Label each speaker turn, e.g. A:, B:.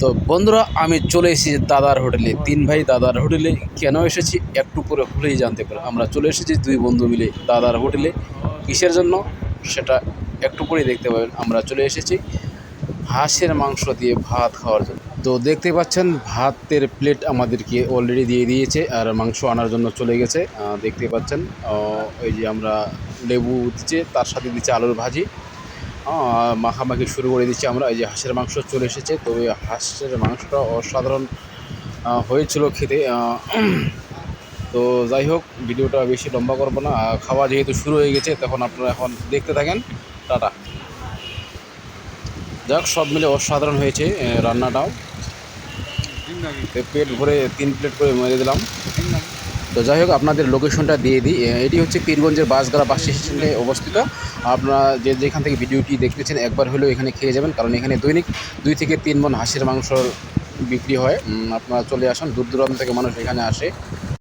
A: তো বন্ধুরা, আমি চলে এসেছি দাদার হোটেলে। তিন ভাই দাদার হোটেলে। কেন এসেছি? একটু পরে হলেই জানতে পারে। আমরা চলে এসেছি দুই বন্ধু মিলে দাদার হোটেলে। কিসের জন্য? সেটা একটু পরেই দেখতে পাবেন। আমরা চলে এসেছি হাঁসের মাংস দিয়ে ভাত খাওয়ার জন্য। তো দেখতে পাচ্ছেন, ভাতের প্লেট আমাদেরকে অলরেডি দিয়ে দিয়েছে আর মাংস আনার জন্য চলে গেছে। দেখতে পাচ্ছেন এই যে আমরা লেবু দিচ্ছে, তার সাথে দিচ্ছে আলুর ভাজি। মাখামাখি শুরু করে দিচ্ছি আমরা। এই যে হাঁসের মাংস চলে এসেছে। তো এই হাঁসের মাংসটা অসাধারণ হয়েছিল খেতে। তো যাই হোক ভিডিওটা বেশি লম্বা করব না। খাওয়া যেহেতু শুরু হয়ে গেছে তখন আপনারা এখন দেখতে থাকেন। টাটা। যাক সব মিলে অসাধারণ হয়েছে রান্নাটাও। পেট ভরে তিন প্লেট করে মেরে দিলাম। তো যাই হোক, আপনাদের লোকেশনটা দিয়ে দিই। এটি হচ্ছে পীরগঞ্জের বাসগাড়া বাস স্টেশনে অবস্থিত। আপনারা যে যেখান থেকে ভিডিওটি দেখতেছেন, একবার হলেও এখানে খেয়ে যাবেন, কারণ এখানে দৈনিক দুই থেকে তিন মন হাঁসের মাংস বিক্রি হয়। আপনারা চলে আসুন, দূর দূরান্ত থেকে মানুষ এখানে আসে।